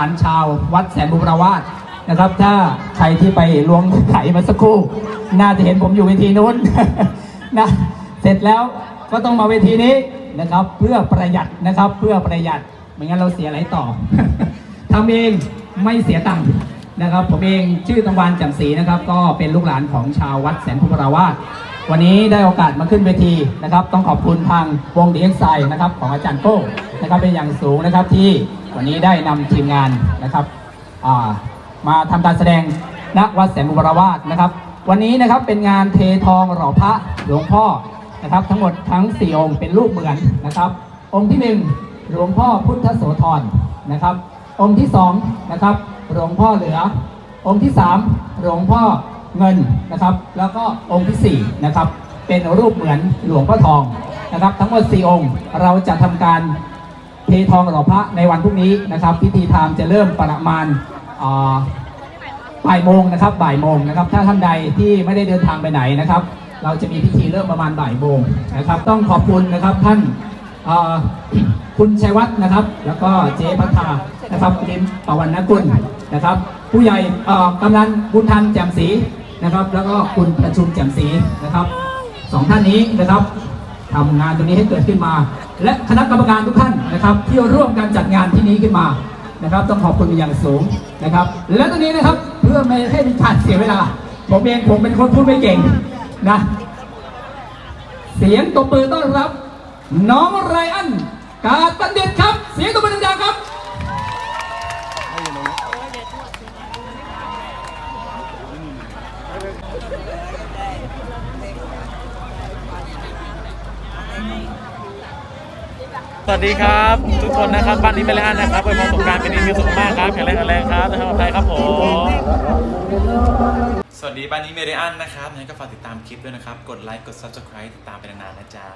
ฐานชาววัดแสนบุรวาสนะครับ ถ้าใครที่ไปลวงไข่มาสักครู่ น่าจะเห็นผมอยู่เวทีนู้นนะเสร็จแล้วก็ต้องมาเวทีนี้นะครับ เพื่อประหยัดนะครับ เพื่อประหยัดไม่งั้นเราเสียอะไรต่อทำเองไม่เสียตังค์นะครับ ผมเองชื่อตะวันจ่มศรีนะครับ ก็เป็นลูกหลานของชาววัดแสนพุราวาสวันนี้ได้โอกาสมาขึ้นเวทีนะครับ ต้องขอบคุณทางวงดีเอ็กไซนะครับของอาจารย์โก้นะครับเป็นอย่างสูงนะครับที่ วันนี้ได้นำทีมงานนะครับมาทำการแสดงณวัดแสนพุราวาสนะครับ วันนี้นะครับเป็นงานเททองหล่อพระหลวงพ่อนะครับ ทั้งหมดทั้ง 4 องค์เป็นรูปเหมือนนะครับ องค์ที่หนึ่งหลวงพ่อพุทธโสธรนะครับ องค์ที่สองนะครับหลวงพ่อเหลือ องค์ที่สามหลวงพ่อเงินนะครับ แล้วก็องค์ที่สี่นะครับเป็นรูปเหมือนหลวงพ่อทองนะครับ ทั้งหมดสี่องค์เราจะทำการ เททองหล่อพระในวันพรุ่งนี้นะครับ พิธีทางจะเริ่มประมาณบ่ายโมงนะครับบ่ายโมงนะครับ ถ้าท่านใดที่ไม่ได้เดินทางไปไหนนะครับ เราจะมีพิธีเริ่มประมาณบ่ายโมงนะครับ ต้องขอบคุณนะครับท่านคุณชัยวัฒน์นะครับ แล้วก็เจ๊พัฒนานะครับลิมปวันนกุลนะครับ ผู้ใหญ่กำนันบุญทันแจ่มศรีนะครับ แล้วก็คุณประชุมแจ่มศรีนะครับสองท่านนี้นะครับ ทำงานตรงนี้ให้เกิดขึ้นมา และคณะกรรมการทุกท่านนะครับ ที่ร่วมกันจัดงานที่นี้ขึ้นมานะครับ ต้องขอบคุณเป็นอย่างสูงนะครับ และตอนนี้นะครับเพื่อไม่ให้มีการเสียเวลา ผมเองผมเป็นคนพูดไม่เก่งนะเสียงตบมือต้อนรับ น้องไรอันกาตันเด็ดครับ เสียงตบมือดังๆครับ สวัสดีครับ ทุกคนนะครับบ้านนี้เป็นแล้วนะครับเป็นประสงการเป็นดีมีสุขมากครับแข็งแรงแข็งแรงครับทางปลอดภัยครับผมสวัสดีบ้านนี้เมเดียนนะครับงั้นก็ฝากติดตามคลิปด้วยนะครับ กดไลค์กด subscribe ติดตามไปนานๆนะจ๊ะ